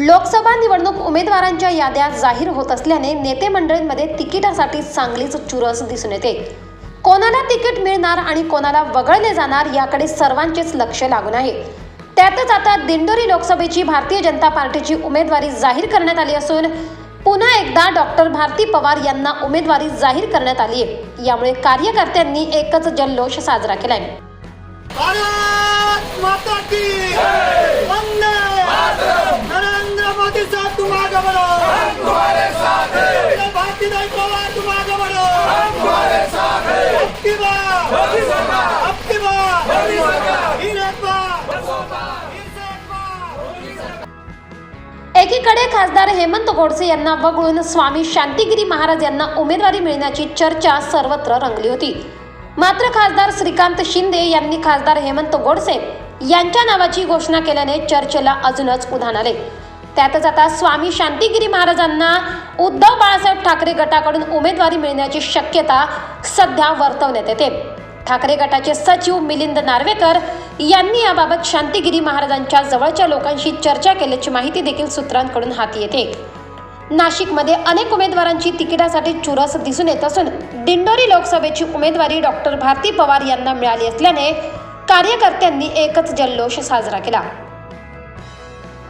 लोकसभा निवडणूक उमेदवारांच्या याद्या जाहीर होत असल्याने नेते मंडळींमध्ये तिकिटासाठी चांगलीच चुरस दिसून येते. कोणाला तिकीट मिळणार आणि कोणाला वगळले जाणार याकडे सर्वांचेच लक्ष लागून आहे. त्यातच आता दिंडोरी लोकसभेची भारतीय जनता पार्टीची उमेदवारी जाहीर करण्यात आली असून पुन्हा एकदा डॉक्टर भारती पवार यांना उमेदवारी जाहीर करण्यात आली आहे. यामुळे कार्यकर्त्यांनी एकच जल्लोष साजरा केलाय भारत माता की वंदे नरेंद्र मोदी साहब तुम आगे बढ़ो हम तुम्हारे साथ हैं भारती दाई पवार तुम आगे बढ़ो हम तुम्हारे साथ हैं अब की बार मोदी सरकार अब की बार मोदी सरकार एक बार एकीकडे खासदार हेमंत गोडसे यांना वगळून स्वामी शांतिगिरी महाराज यांना उमेदवारी मिळण्याची चर्चा सर्वत्र रंगली होती. मात्र खासदार श्रीकांत शिंदे यांनी खासदार हेमंत गोडसे यांच्या नावाची घोषणा केल्याने चर्चेला अजूनच उधाण आले. त्यातच आता स्वामी शांतिगिरी महाराजांना उद्धव बाळासाहेब ठाकरे गटाकडून उमेदवारी मिळण्याची शक्यता सध्या वर्तवण्यात येते. ठाकरे गटाचे सचिव मिलिंद नार्वेकर यांनी याबाबत शांतिगिरी महाराजांच्या जवळच्या लोकांशी चर्चा केल्याची माहिती देखील सूत्रांकडून हाती येते. नाशिकमध्ये अनेक उमेदवारांची तिकिटासाठी चुरस दिसून येत असून दिंडोरी लोकसभेची उमेदवारी डॉक्टर भारती पवार यांना मिळाली असल्याने कार्यकर्त्यांनी एकच जल्लोष साजरा केला.